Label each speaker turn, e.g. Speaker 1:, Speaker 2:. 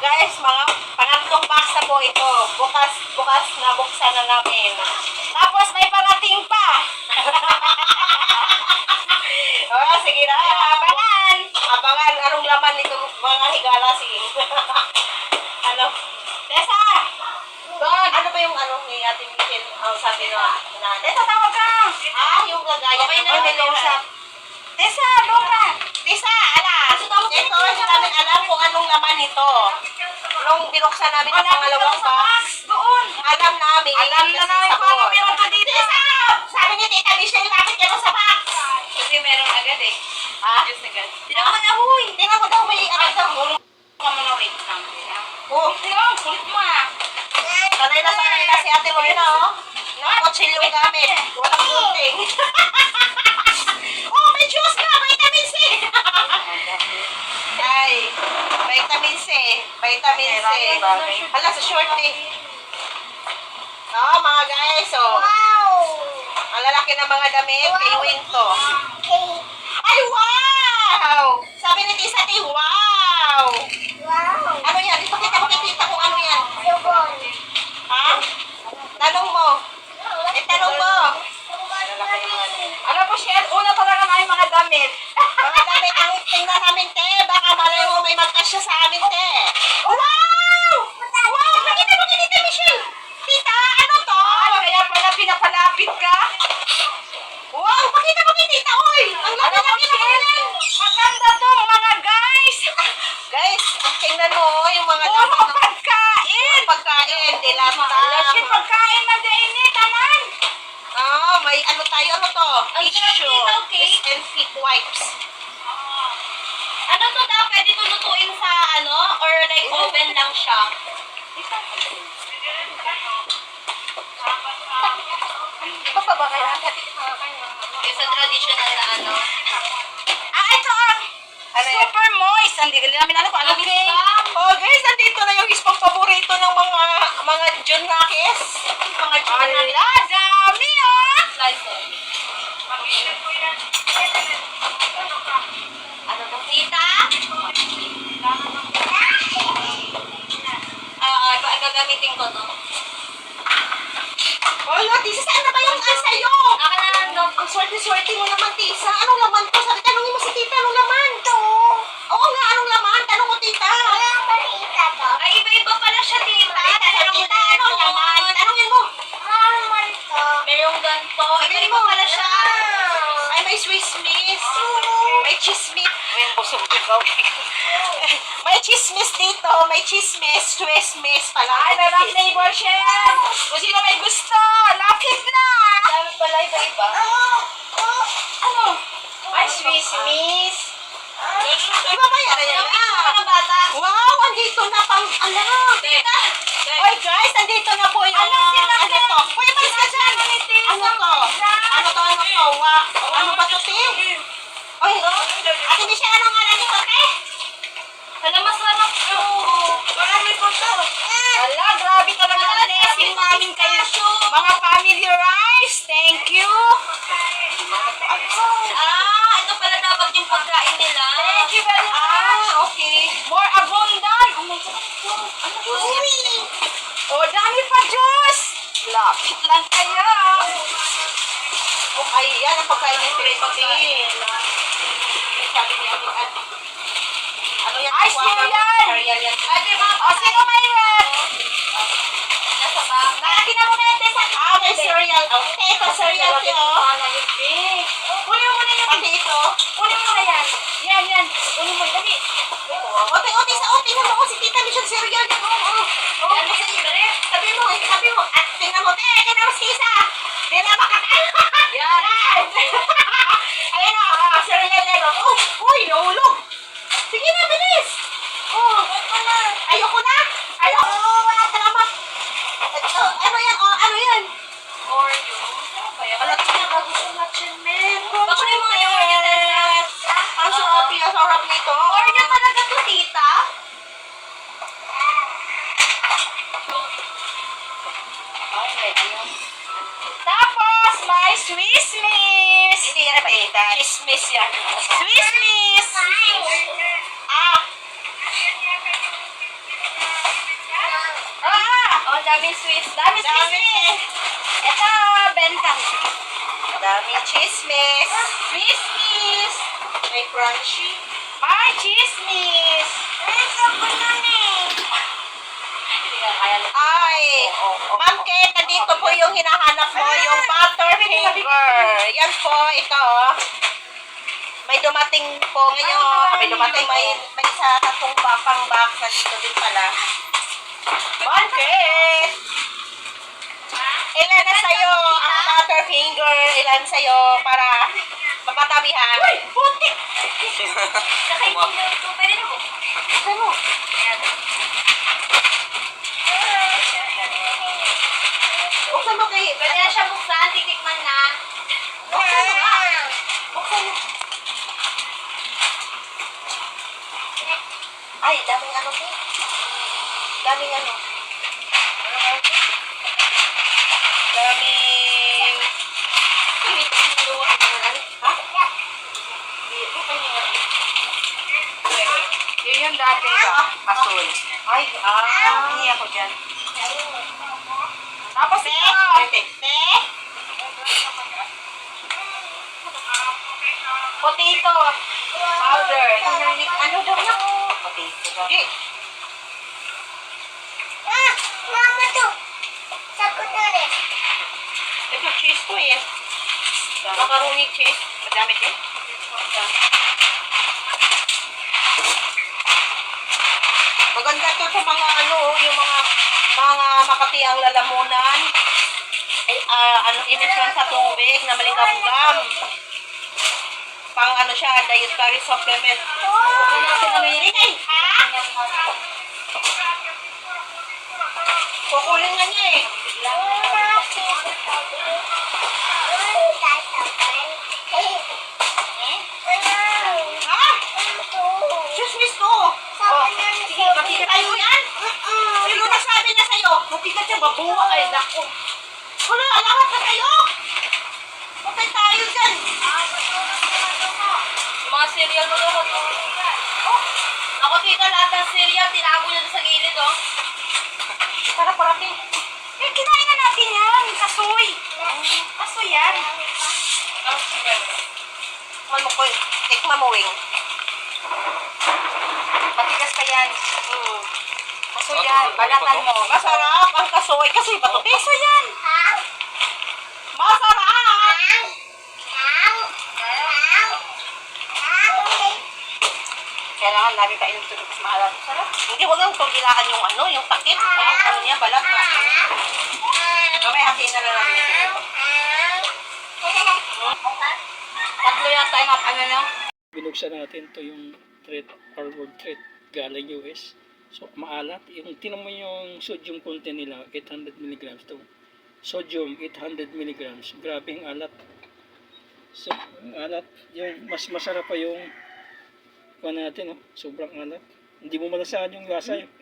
Speaker 1: guys, mga pangatlong box na po ito. Bukas, bukas na buksan na namin. Tapos may pangating pa. oh, sige na. Abangan. Abangan. Anong laman nito mga higalasing. ano? Tessa! God, ano ba yung ano ni Ate Michelle? Ang sabi na, na Tessa, tawag ka! Ah, yung gagaya.
Speaker 2: Okay na,
Speaker 1: Ay,
Speaker 2: okay na.
Speaker 1: kausap. Tessa, doon Tessa, ala! Ito, hindi namin alam kung anong laman nito. Nung binuksan namin ang pangalawang box,
Speaker 2: Doon.
Speaker 1: alam namin.
Speaker 2: Alam na namin
Speaker 1: sa
Speaker 2: kung ano meron ka dito.
Speaker 1: Tessa! Sabi ni Tita Michelle, lapit ka sa box.
Speaker 2: Kasi meron agad eh.
Speaker 1: Ha?
Speaker 2: Just agad.
Speaker 1: Tingnan mo na, huy! Tingnan mo daw, may ano daw.
Speaker 2: Ka mo na wait lang.
Speaker 1: Oh,
Speaker 2: Tingnan, kulit mo ah.
Speaker 1: sanay na sanay na si Ate Lorena, oh. Nakakotsil yung gamit. Walang gunting. may juice ka! Vitamin C! Ay, vitamin C. Vitamin C. Hala, sa short eh. Oh, mga guys, oh. Ang lalaki ng mga damit, kay Winto. Ay, wow! Sabi ni Tisa T, wow! Ano yan? Ipakita kay Tita kung ano yan. Ha? Tanong mo. Eh, tanong mo.
Speaker 2: Alam mo, Shed, una talaga na yung mga damit.
Speaker 1: Mga damit ang tingnan namin, te. Baka malay mo may magkasya sa amin, te. Wow! Wow! Nakita mo Tita Michelle. Tita, ano to?
Speaker 2: Ay, kaya pala pinapalapit ka.
Speaker 1: Wow! Pakita mo kay Tita, oy! Ang laki
Speaker 2: Alam mo,
Speaker 1: ng kinakalan.
Speaker 2: Maganda to, mga guys.
Speaker 1: Guys, tingnan mo, yung mga damit ng
Speaker 2: pagkain.
Speaker 1: pagkain, dilata.
Speaker 2: Kasi pagkain na dainit, aman.
Speaker 1: Ah, may ano tayo, ano to?
Speaker 2: Ang sarap
Speaker 1: Tissue.
Speaker 2: okay?
Speaker 1: And feet wipes.
Speaker 2: Ano to daw? Pwede to lutuin sa ano? Or like oven lang siya?
Speaker 1: Baka ba kaya?
Speaker 2: Yung sa traditional na ano?
Speaker 1: Ah, ito ah! Ano yan?
Speaker 2: Super moist. Hindi ka namin alam kung ano
Speaker 1: Okay. Oh, guys, nandito na yung ispang paborito ng mga mga Junakis. Mga Junakis.
Speaker 2: Ala, dami ah! It. Ano to? Tita? Ah, uh, gagamitin ko to.
Speaker 1: Oh, no, Tisa, na ba yung sa'yo?
Speaker 2: Na daw.
Speaker 1: Ang swerte-swerte mo naman, Tisa. Anong may Swiss miss. May chismis.
Speaker 2: Ayun, busog ikaw.
Speaker 1: May chismis dito. May chismis. Swiss miss pala.
Speaker 2: Ay, may mga flavor siya. Kung sino may gusto, lapit na. Dami pala iba-iba. Ano? Ay, Swiss Miss.
Speaker 1: Iba ba yan? Ayan na. Wow, andito na pang.
Speaker 2: Tita.
Speaker 1: Oy guys, andito na po yung,
Speaker 2: sila,
Speaker 1: ano to? Dyan. Ano to? Ano to, ano to? Wa, ano ba to, te? Oy, ate Michelle, ano nga nito, te?
Speaker 2: Alam, masarap to. Marami po to.
Speaker 1: Ala, grabe talaga blessing namin kayo. Mga family rice, thank you.
Speaker 2: Ah, ito pala dapat yung pagkain nila.
Speaker 1: Thank you very much. Ah, okay. More abundant. Ano juice? Oh, dami pa juice. Lapit lang kayo. Pilipin. Sabi niya, ano, ano yan?
Speaker 2: Ay, sino yan?
Speaker 1: Yan.
Speaker 2: Ay, di ba?
Speaker 1: O, sino may red?
Speaker 2: Nasa ba?
Speaker 1: Naakin na muna natin sa... Ah, may cereal. Oh, ito, cereal
Speaker 2: yung big. Kunin mo muna yung
Speaker 1: Pati ito.
Speaker 2: Kunin mo na yan. Yan, yan. Kunin mo, dali.
Speaker 1: Ote, ote, sa ote na mo si Tita Michelle cereal. Swiss miss! Hindi
Speaker 2: yan
Speaker 1: pita. Kismis
Speaker 2: yan.
Speaker 1: Swiss miss! Ah! Ah! Oh,
Speaker 2: daming
Speaker 1: Swiss. Dami Swiss Dami. miss! Ito, bentang. Dami chismis. Swiss miss!
Speaker 2: May crunchy.
Speaker 1: May chismis! Ito ko
Speaker 2: na eh.
Speaker 1: Ay, Ma'am Kate, nandito po yung hinahanap mo, yung Butterfinger. Yan po, ito. oh. May dumating po ngayon. May dumating, may, may sa tatlong bakang box. Nandito din pala. Ma'am Kate! Ilan na sa'yo ang Butterfinger? Ilan sa'yo para mapatabihan? Uy, putik!
Speaker 2: Saka yung ito, pwede na po.
Speaker 1: Ano mo?
Speaker 2: Ayan. Pwede na siya buksan, titikman na.
Speaker 1: Buksan mo nga. Buksan mo. Ay, daming ano po. Daming ano. Daming... Ha?
Speaker 2: Yun yung dati ba? Asul.
Speaker 1: Ay, ah.
Speaker 2: Hindi ako dyan. Tapos ito. Potato. Powder.
Speaker 1: Ano daw na?
Speaker 2: Potato?
Speaker 1: Hindi. Ito cheese to eh. Macaroni cheese. Madami din. Maganda to sa mga ano, yung mga mga makati ang lalamunan. Ay, ah, ano, inisyon sa tubig na maligamgam. Pang ano siya, dietary supplement. Huwag natin ano yan. Ingay, ha? Kukulin nga niya eh. Ha? Chismis ko. Oh, sige, makita tayo yan. Sino nasabi na sa'yo? Babuwa. Ay, naku. Wala, lahat na kayo. Patay tayo dyan.
Speaker 2: Mga cereal mo daw. Oh. Ako tita lahat ng cereal, tinago niya doon sa gilid oh.
Speaker 1: Para parati.
Speaker 2: Eh, kinain na natin yan. Kasoy. Kasoy yan.
Speaker 1: Ano ko, tikma mo, Wing.
Speaker 2: Matigas pa yan.
Speaker 1: Mm.
Speaker 2: Kasoy yan. Balatan mo.
Speaker 1: Masarap ang kasoy kasi batutis.
Speaker 2: Kasoy yan.
Speaker 1: Masarap! Kailangan lagi kainin ito mas maalat. Sarap. Hindi, wag lang tugilaan yung ano, yung takip. Ang ano niya, balat na. Mamaya hatiin na lang namin ito.
Speaker 2: Tatlo yata yung ano no?
Speaker 3: binuksan natin to yung threat, forward threat galing US. So, maalat. Yung, tinan yung sodium content nila, 800 milligrams to. Sodium, 800 milligrams. Grabe ang alat. So, alat. Yung, mas masarap pa yung kuha natin, oh. sobrang alat. Hindi mo malasahan yung lasa. Yung,